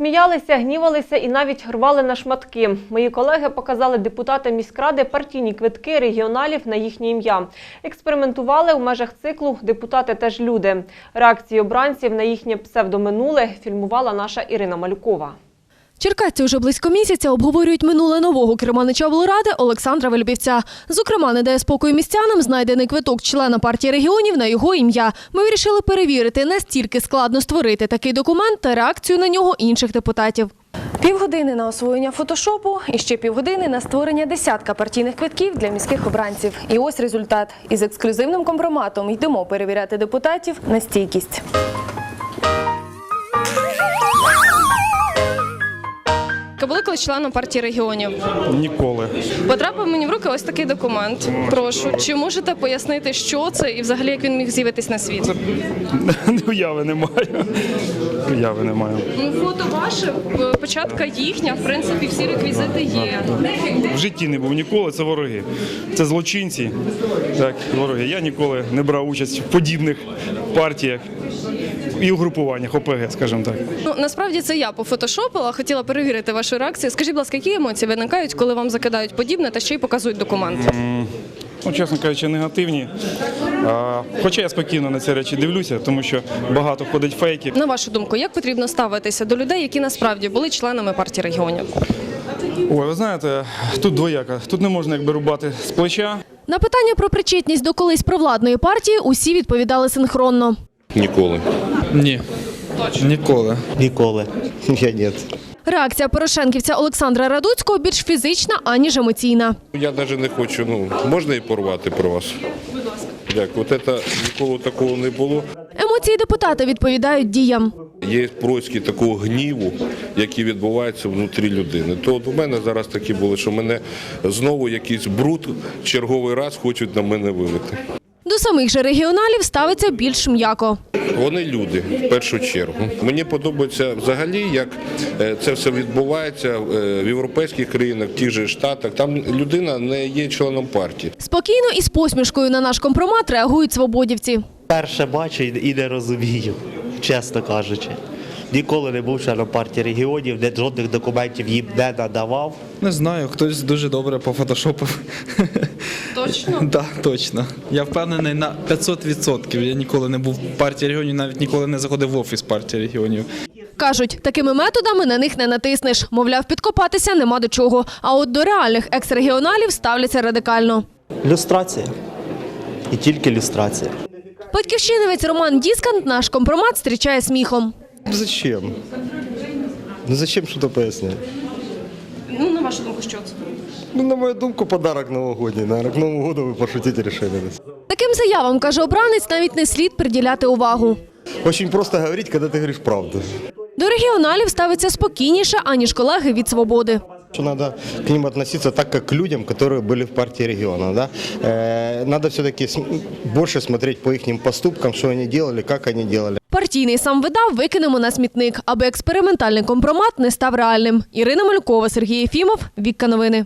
Сміялися, гнівалися і навіть рвали на шматки. Мої колеги показали депутатам міськради партійні квитки регіоналів на їхнє ім'я. Експериментували в межах циклу Депутати теж люди. Реакції обранців на їхнє псевдоминуле фільмувала наша Ірина Малюкова. Черкасці вже близько місяця обговорюють минуле нового керманича облради Олександра Вельбівця. Зокрема, не дає спокою містянам знайдений квиток члена партії регіонів на його ім'я. Ми вирішили перевірити, настільки складно створити такий документ та реакцію на нього інших депутатів. Півгодини на освоєння фотошопу і ще півгодини на створення десятка партійних квитків для міських обранців. І ось результат. Із ексклюзивним компроматом йдемо перевіряти депутатів на стійкість. Були колись членом партії регіонів. Ніколи. Потрапив мені в руки ось такий документ. Прошу, чи можете пояснити, що це і взагалі як він міг з'явитись на світ? Уяви немає. Уяви немає. Ну, фото ваше, е, початка їхня, в принципі, всі реквізити є. В житті не був ніколи, це вороги. Це злочинці. Так, вороги. Я ніколи не брав участь в подібних партіях і угрупуваннях ОПГ, скажімо так. Ну насправді це я пофотошопила, хотіла перевірити вашу реакцію. Скажіть, будь ласка, які емоції виникають, коли вам закидають подібне та ще й показують документ? Ну, чесно кажучи, негативні. А, хоча я спокійно на ці речі дивлюся, тому що багато ходить фейків. На вашу думку, як потрібно ставитися до людей, які насправді були членами партії регіонів? Ой, ви знаєте, тут двояка. Тут не можна якби рубати з плеча. На питання про причетність до колись провладної партії усі відповідали синхронно. Ніколи. Ні. Ніколи. Ніколи. Я ні. Реакція порошенківця Олександра Радуцького більш фізична аніж емоційна. Я навіть не хочу, ну, можна і порвати про вас. Будь ласка. Дякую. От це ніколи такого не було. Емоції депутата відповідають діям. Є проськи такого гніву, який відбувається внутрі людини. То от у мене зараз такі були, що мене знову якийсь бруд черговий раз хочуть на мене вилити. Самих же регіоналів ставиться більш м'яко. Вони люди в першу чергу. Мені подобається взагалі, як е, це все відбувається е, в європейських країнах, в тих же штатах. Там людина не є членом партії. Спокійно і з посмішкою на наш компромат реагують свободівці. Перше бачу і і не розумію, чесно кажучи. Ніколи не був членом партії регіонів, де жодних документів їм не надавав. Не знаю, хтось дуже добре пофотошопив. Точно? Так, точно. Я впевнений на 500%. Я ніколи не був в партії регіонів, навіть ніколи не заходив в офіс партії регіонів. Кажуть, такими методами на них не натиснеш. Мовляв, підкопатися нема до чого. А от до реальних екс-регіоналів ставляться радикально. Люстрація. І тільки люстрація. Батьківщинівець Роман Діскант наш компромат зустрічає сміхом. Зачем? Ну зачем что-то пояснять? Ну, на вашу думку, що це? Ну, на мою думку, подарок новогодний. Наверное, к Новому году вы пошутите решили. Таким заявам, каже обранець, навіть не слід приділяти увагу. Очень просто говорить, когда ты говоришь правду. До регіоналів ставиться спокійніше, аніж колеги від свободи. Что надо к ним относиться так, как к людям, которые были в партии региона. Да? Э, надо все-таки больше смотреть по их поступкам, что они делали, как они делали. Партійний сам видав викинемо на смітник, аби експериментальний компромат не став реальним. Ірина Малюкова, Сергій Єфімов, Вікка Новини.